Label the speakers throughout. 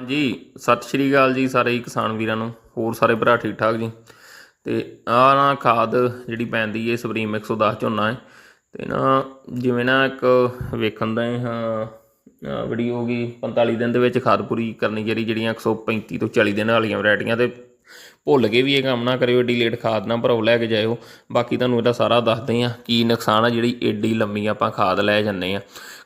Speaker 1: ਹਾਂਜੀ, ਸਤਿ ਸ਼੍ਰੀ ਅਕਾਲ ਜੀ ਸਾਰੇ ਹੀ ਕਿਸਾਨ ਵੀਰਾਂ ਨੂੰ, ਹੋਰ ਸਾਰੇ ਭਰਾ ਠੀਕ ਠਾਕ ਜੀ? ਤੇ ਆਹ ਨਾ ਖਾਦ ਜਿਹੜੀ ਪੈਂਦੀ ਏ ਸੁਪਰੀਮ 110 ਝੋਨਾ ਹੈ ਤੇ ਨਾ ਜਿਵੇਂ ਨਾ ਇੱਕ ਵੇਖਣ ਦਾ ਹਾਂ ਵੀਡੀਓ ਹੋ ਗਈ 45 ਦਿਨ ਦੇ ਵਿੱਚ ਖਾਦ ਪੂਰੀ ਕਰਨੀ ਜਿਹੜੀ, ਜਿਹੜੀਆਂ 135 ਤੋਂ 40 ਦਿਨ ਵਾਲੀਆਂ ਵੈਰਾਈਟੀਆਂ ਤੇ ਭੁੱਲ ਕੇ ਵੀ ਇਹ ਕੰਮ ਨਾ ਕਰਿਓ, ਏਡੀ ਲੇਟ ਖਾਦ ਨਾ ਭਰੋ, ਲੈ ਕੇ ਜਾਇਓ। ਬਾਕੀ ਤੁਹਾਨੂੰ ਇਹਦਾ ਸਾਰਾ ਦੱਸਦੇ ਆ ਕੀ ਨੁਕਸਾਨ ਆ, ਜਿਹੜੀ ਏਡੀ ਲੰਮੀ ਆਪਾਂ ਖਾਦ ਲੈ ਜੰਨੇ ਆ।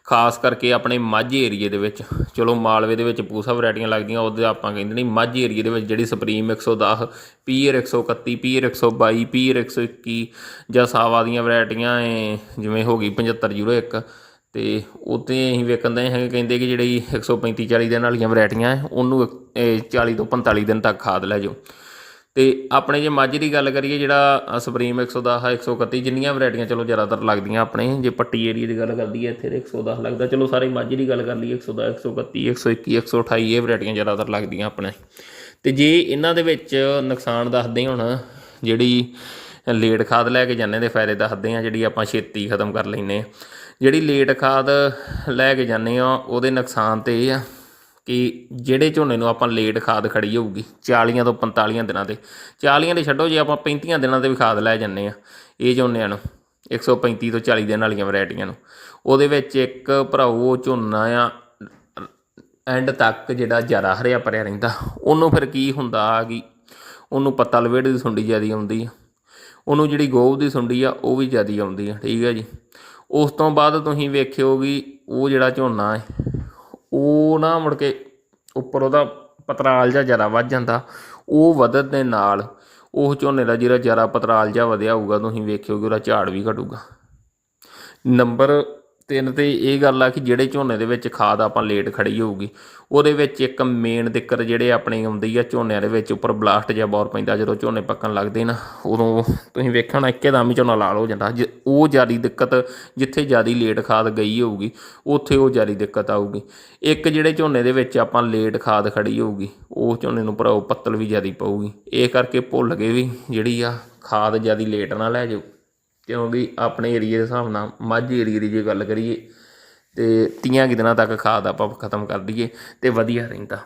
Speaker 1: ਖਾਸ ਕਰਕੇ ਆਪਣੇ ਮਾਝੇ ਏਰੀਏ ਦੇ ਵਿੱਚ। ਚਲੋ ਮਾਲਵੇ ਦੇ ਵਿੱਚ ਪੂਸਾ ਵੈਰਾਈਟੀਆਂ ਲੱਗਦੀਆਂ, ਉਹਦੇ ਆਪਾਂ ਕਹਿੰਦੇ ਨਹੀਂ ਮਾਝੇ ਏਰੀਏ ਦੇ ਵਿੱਚ ਜਿਹੜੀ ਸੁਪਰੀਮ 110 ਪੀਅਰ 131 ਪੀਅਰ 122 ਪੀਅਰ 121 ਜਾਂ ਸਾਵਾ ਦੀਆਂ ਵੈਰਾਈਟੀਆਂ ਏ ਜਿਵੇਂ ਹੋ ਗਈ 7501 ਤੇ ਉੱਤੇ ਅਸੀਂ ਵੇਖਣ ਦੇ ਕਹਿੰਦੇ ਕਿ ਜਿਹੜੀ 135 40 ਦਿਨ ਵਾਲੀਆਂ ਵੈਰਾਈਟੀਆਂ ਹੈ ਉਹਨੂੰ ਇਹ 40 ਤੋਂ 45 ਦਿਨ ਤੱਕ ਖਾਦ ਲੈ ਜਾਓ। ਅਤੇ ਆਪਣੇ ਜੇ ਮਾਝੇ ਦੀ ਗੱਲ ਕਰੀਏ ਜਿਹੜਾ ਸੁਪਰੀਮ 110 131 ਜਿੰਨੀਆਂ ਵੈਰਾਈਟੀਆਂ ਚਲੋ ਜ਼ਿਆਦਾਤਰ ਲੱਗਦੀਆਂ ਆਪਣੇ, ਜੇ ਪੱਟੀ ਏਰੀਆ ਦੀ ਗੱਲ ਕਰਦੀ ਹੈ, ਇੱਥੇ ਤੇ 110 ਲੱਗਦਾ। ਚਲੋ ਸਾਰੇ ਮਾਝੇ ਦੀ ਗੱਲ ਕਰ ਲਈਏ 110 131 121 128 ਇਹ ਵੈਰਾਈਟੀਆਂ ਜ਼ਿਆਦਾਤਰ ਲੱਗਦੀਆਂ ਆਪਣੇ। ਤੇ ਜੇ ਇਹਨਾਂ ਦੇ ਵਿੱਚ ਨੁਕਸਾਨ ਦੱਸਦੇ ਹੁਣ, ਜਿਹੜੀ ਲੇਟ ਖਾਦ ਲੈ ਕੇ ਜਾਂਦੇ ਦੇ ਫਾਇਦੇ ਦੱਸਦੇ ਆ ਜਿਹੜੀ ਆਪਾਂ ਛੇਤੀ ਖਤਮ ਕਰ ਲੈਨੇ ਆ ਜਿਹੜੀ ਲੇਟ ਖਾਦ ਲੈ ਕੇ ਜਾਂਦੇ ਆ ਉਹਦੇ ਨੁਕਸਾਨ ਤੇ ਇਹ ਆ। ਕਿ ਜਿਹੜੇ ਝੋਨੇ ਨੂੰ ਆਪਾਂ ਲੇਟ ਖਾਦ ਖੜੀ ਹੋਊਗੀ 40 ਤੋਂ 45 ਦਿਨਾਂ ਤੇ। 40 ਦੇ ਛੱਡੋ, ਜੇ ਆਪਾਂ 35 ਦਿਨਾਂ ਤੇ ਵੀ ਖਾਦ ਲੈ ਜੰਨੇ ਆ ਇਹ ਝੋਨਿਆਂ ਨੂੰ 135 ਤੋਂ 40 ਦਿਨ ਵਾਲੀਆਂ ਵੈਰਾਈਟੀਆਂ ਨੂੰ। ਉਹਦੇ ਵਿੱਚ ਇੱਕ ਭਰਾਓ ਉਹ ਝੋਨਾ ਆ ਐਂਡ ਤੱਕ ਜਿਹੜਾ ਜ਼ਿਆਦਾ ਹਰਿਆ ਭਰਿਆ ਰਹਿੰਦਾ। ਉਹਨੂੰ ਫਿਰ ਕੀ ਹੁੰਦਾ ਕਿ ਉਹਨੂੰ ਪੱਤਾ ਲਵੇੜ ਦੀ ਸੁੰਡੀ ਜ਼ਿਆਦੀ ਆਉਂਦੀ ਆ। ਉਹਨੂੰ ਜਿਹੜੀ ਗੋਭ ਦੀ ਸੁੰਡੀ ਆ, ਉਹ ਵੀ ਜ਼ਿਆਦੀ ਆਉਂਦੀ ਆ, ਠੀਕ ਆ ਜੀ। ਉਸ ਤੋਂ ਬਾਅਦ ਤੁਸੀਂ ਵੇਖਿਓ ਵੀ ਉਹ ਜਿਹੜਾ ਝੋਨਾ ਹੈ ਉਹ ਨਾ ਮੁੜ ਕੇ ਉੱਪਰ ਉਹਦਾ ਪਤਰਾਲ ਜਿਹਾ ਜ਼ਿਆਦਾ ਵੱਧ ਜਾਂਦਾ, ਉਹ ਵਧਣ ਦੇ ਨਾਲ ਉਹ ਝੋਨੇ ਦਾ ਜਿਹੜਾ ਜ਼ਿਆਦਾ ਪਤਰਾਲ ਜਿਹਾ ਵਧਿਆ ਹੋਊਗਾ, ਤੁਸੀਂ ਵੇਖਿਓ ਕਿ ਉਹਦਾ ਝਾੜ ਵੀ ਘਟੂਗਾ। ਨੰਬਰ ਤਿੰਨ ਤੇ ਇਹ ਗੱਲ ਆ ਕਿ ਜਿਹੜੇ ਝੋਨੇ ਦੇ ਵਿੱਚ ਖਾਦ ਆਪਾਂ ਲੇਟ ਖੜੀ ਹੋਊਗੀ, ਉਹਦੇ ਵਿੱਚ ਇੱਕ ਮੇਨ ਦਿੱਕਤ ਜਿਹੜੇ ਆਪਣੀ ਆਉਂਦੀ ਆ ਝੋਨਿਆਂ ਦੇ ਵਿੱਚ ਉੱਪਰ ਬਲਾਸਟ ਜਿਹਾ ਬਹੁਤ ਪੈਂਦਾ, ਜਦੋਂ ਝੋਨੇ ਪੱਕਣ ਲੱਗਦੇ ਨਾ, ਉਦੋਂ ਤੁਸੀਂ ਵੇਖਿਆ ਹੋਣਾ ਇੱਕਦਮ ਹੀ ਝੋਨਾ ਲਾਲ ਹੋ ਜਾਂਦਾ। ਜੇ ਉਹ ਜ਼ਿਆਦੀ ਦਿੱਕਤ ਜਿੱਥੇ ਜ਼ਿਆਦੀ ਲੇਟ ਖਾਦ ਗਈ ਹੋਊਗੀ, ਉੱਥੇ ਉਹ ਜ਼ਿਆਦੀ ਦਿੱਕਤ ਆਊਗੀ। ਇੱਕ ਜਿਹੜੇ ਝੋਨੇ ਦੇ ਵਿੱਚ ਆਪਾਂ ਲੇਟ ਖਾਦ ਖੜੀ ਹੋਊਗੀ, ਉਹ ਝੋਨੇ ਨੂੰ ਭਰਾਓ ਪੱਤਲ ਵੀ ਜ਼ਿਆਦੀ ਪਊਗੀ। ਇਹ ਕਰਕੇ ਭੁੱਲ ਕੇ ਵੀ ਜਿਹੜੀ ਆ ਖਾਦ ਜ਼ਿਆਦੀ ਲੇਟ ਨਾ ਲੈ ਜਾਓ। ਕਿਉਂਕਿ ਆਪਣੇ ਏਰੀਏ ਦੇ ਹਿਸਾਬ ਨਾਲ ਮਾਝੇ ਏਰੀਏ ਦੀ ਜੇ ਗੱਲ ਕਰੀਏ ਤੇ ਤੀਆਂ ਕੁ ਦਿਨਾਂ ਤੱਕ ਖਾਦ ਆਪਾਂ ਖਤਮ ਕਰ ਦਈਏ ਤੇ ਵਧੀਆ ਰਹਿੰਦਾ।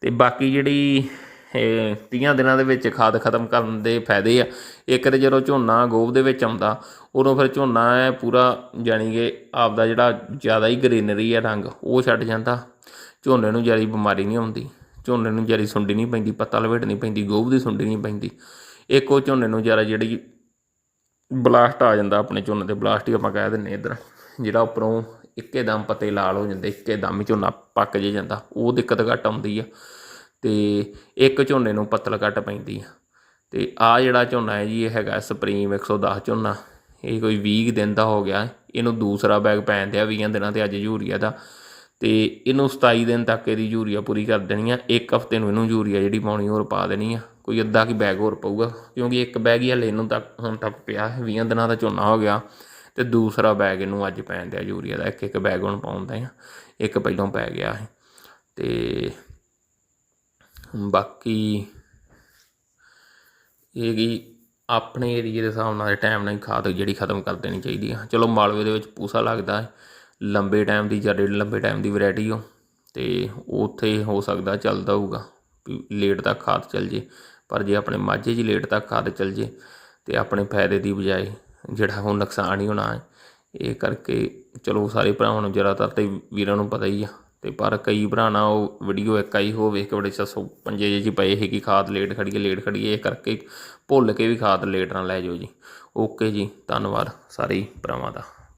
Speaker 1: ਤੇ ਬਾਕੀ ਜਿਹੜੀ, ਇਹ ਤੀਆਂ ਦਿਨਾਂ ਦੇ ਵਿੱਚ ਖਾਦ ਖਤਮ ਕਰਨ ਦੇ ਫਾਇਦੇ ਆ, ਇੱਕ ਤੇ ਜਦੋਂ ਝੋਨਾ ਗੋਭ ਦੇ ਵਿੱਚ ਆਉਂਦਾ, ਉਦੋਂ ਫਿਰ ਝੋਨਾ ਹੈ ਪੂਰਾ ਜਾਣੀ ਕਿ ਆਪਦਾ ਜਿਹੜਾ ਜ਼ਿਆਦਾ ਹੀ ਗ੍ਰੀਨਰੀ ਆ ਰੰਗ, ਉਹ ਛੱਡ ਜਾਂਦਾ। ਝੋਨੇ ਨੂੰ ਜ਼ਿਆਦਾ ਬਿਮਾਰੀ ਨਹੀਂ ਆਉਂਦੀ, ਝੋਨੇ ਨੂੰ ਜ਼ਿਆਦਾ ਸੁੰਡੀ ਨਹੀਂ ਪੈਂਦੀ, ਪੱਤਾ ਲਵੇਟ ਨਹੀਂ ਪੈਂਦੀ, ਗੋਭ ਦੀ ਸੁੰਡੀ ਨਹੀਂ ਪੈਂਦੀ। ਇੱਕ ਉਹ ਝੋਨੇ ਨੂੰ ਜ਼ਿਆਦਾ ਜਿਹੜੀ ਬਲਾਸਟ ਆ ਜਾਂਦਾ ਆਪਣੇ ਝੋਨੇ ਤੇ, ਬਲਾਸਟ ਹੀ ਆਪਾਂ ਕਹਿ ਦਿੰਨੇ ਇੱਧਰ। ਜਿਹੜਾ ਉੱਪਰੋਂ ਇੱਕੇ ਦਮ ਪੱਤੇ ਲਾਲ ਹੋ ਜਾਂਦੇ, ਇੱਕੇ ਦਮ ਹੀ ਝੋਨਾ ਪੱਕ ਜੇ ਜਾਂਦਾ, ਉਹ ਦਿੱਕਤ ਘੱਟ ਆਉਂਦੀ ਆ। ਤੇ ਇੱਕ ਝੋਨੇ ਨੂੰ ਪੱਤਲ ਘੱਟ ਪੈਂਦੀ ਆ। ਤੇ ਆ ਜਿਹੜਾ ਝੋਨਾ ਹੈ ਜੀ, ਇਹ ਹੈਗਾ ਸੁਪਰੀਮ 110 ਝੋਨਾ। ਇਹ ਕੋਈ 20 ਦਿਨ ਦਾ ਹੋ ਗਿਆ, ਇਹਨੂੰ ਦੂਸਰਾ ਬੈਗ ਪੈਣ ਦਿਆ 20 ਦਿਨਾਂ ਤੇ ਅੱਜ ਯੂਰੀਆ ਦਾ। ਤੇ ਇਹਨੂੰ 27 ਦਿਨ ਤੱਕ ਇਹਦੀ ਯੂਰੀਆ ਪੂਰੀ ਕਰ ਦੇਣੀ ਆ, ਇੱਕ ਹਫ਼ਤੇ ਨੂੰ ਇਹਨੂੰ ਯੂਰੀਆ ਜਿਹੜੀ ਪਾਉਣੀ ਹੋਰ ਪਾ ਦੇਣੀ ਆ। ਕੋਈ ਅੱਧਾ ਕੀ ਬੈਗ ਹੋਰ ਪਊਗਾ, ਕਿਉਂਕਿ ਇੱਕ ਬੈਗ ਹੀ ਹਲੇ ਇਹਨੂੰ ਤੱਕ ਹੁਣ ਤੱਕ ਪਿਆ ਹੈ 20 ਦਿਨਾਂ ਦਾ ਝੋਨਾ ਹੋ ਗਿਆ ਤੇ ਦੂਸਰਾ ਬੈਗ ਇਹਨੂੰ ਅੱਜ ਪੈਣ ਦਿਆ ਯੂਰੀਆ ਦਾ, ਇੱਕ ਇੱਕ ਬੈਗ ਹੁਣ ਪਾਉਂਦੇ ਆ, ਇੱਕ ਪਹਿਲਾਂ ਪੈ ਗਿਆ ਹੈ। ਤੇ ਬਾਕੀ ਇਹ ਕੀ ਆਪਣੇ ਏਰੀਏ ਦੇ ਹਿਸਾਬ ਨਾਲ ਟਾਈਮ ਨਾਲ ਹੀ ਖਾਦ ਜਿਹੜੀ ਖਤਮ ਕਰ ਦੇਣੀ ਚਾਹੀਦੀ ਆ। ਚਲੋ ਮਾਲਵੇ ਦੇ ਵਿੱਚ ਪੂਸਾ ਲੱਗਦਾ ਹੈ ਲੰਬੇ ਟਾਈਮ ਦੀ ਜਾਂ ਡੇਢ ਲੰਬੇ ਟਾਈਮ ਦੀ ਵਰਾਇਟੀ ਹੋ ਤੇ ਉੱਥੇ ਹੋ ਸਕਦਾ ਚੱਲਦਾ ਹੋਊਗਾ ਵੀ ਲੇਟ ਤੱਕ ਖਾਦ ਚੱਲ ਜੇ, ਪਰ ਜੇ ਆਪਣੇ ਮਾਝੇ 'ਚ ਲੇਟ ਤੱਕ ਖਾਦ ਚੱਲ ਜੇ, ਤੇ ਆਪਣੇ ਫਾਇਦੇ ਦੀ ਬਜਾਏ ਜਿਹੜਾ ਉਹ ਨੁਕਸਾਨ ਹੀ ਹੋਣਾ ਹੈ। ਇਹ ਕਰਕੇ ਚਲੋ ਸਾਰੇ ਭਰਾਵਾਂ ਨੂੰ ਜ਼ਿਆਦਾਤਰ ਤੇ ਵੀਰਾਂ ਨੂੰ ਪਤਾ ਹੀ ਆ, ਤੇ ਪਰ ਕਈ ਭਰਾ ਨਾ ਉਹ ਵੀਡੀਓ ਇੱਕ ਆਈ ਹੋਵੇ ਕਿ ਬੜੇ ਸਸੋ ਪੰਜੇ ਜੇ 'ਚ ਪਏ ਹੈ ਕਿ ਖਾਦ ਲੇਟ ਖੜੀ ਲੇਟ ਖੜੀ ਇਹ ਕਰਕੇ ਭੁੱਲ ਕੇ ਵੀ ਖਾਦ ਲੇਟ ਨਾ ਲੈ ਜਾਓ ਜੀ। ਓਕੇ ਜੀ, ਧੰਨਵਾਦ ਸਾਰੇ ਭਰਾਵਾਂ ਦਾ।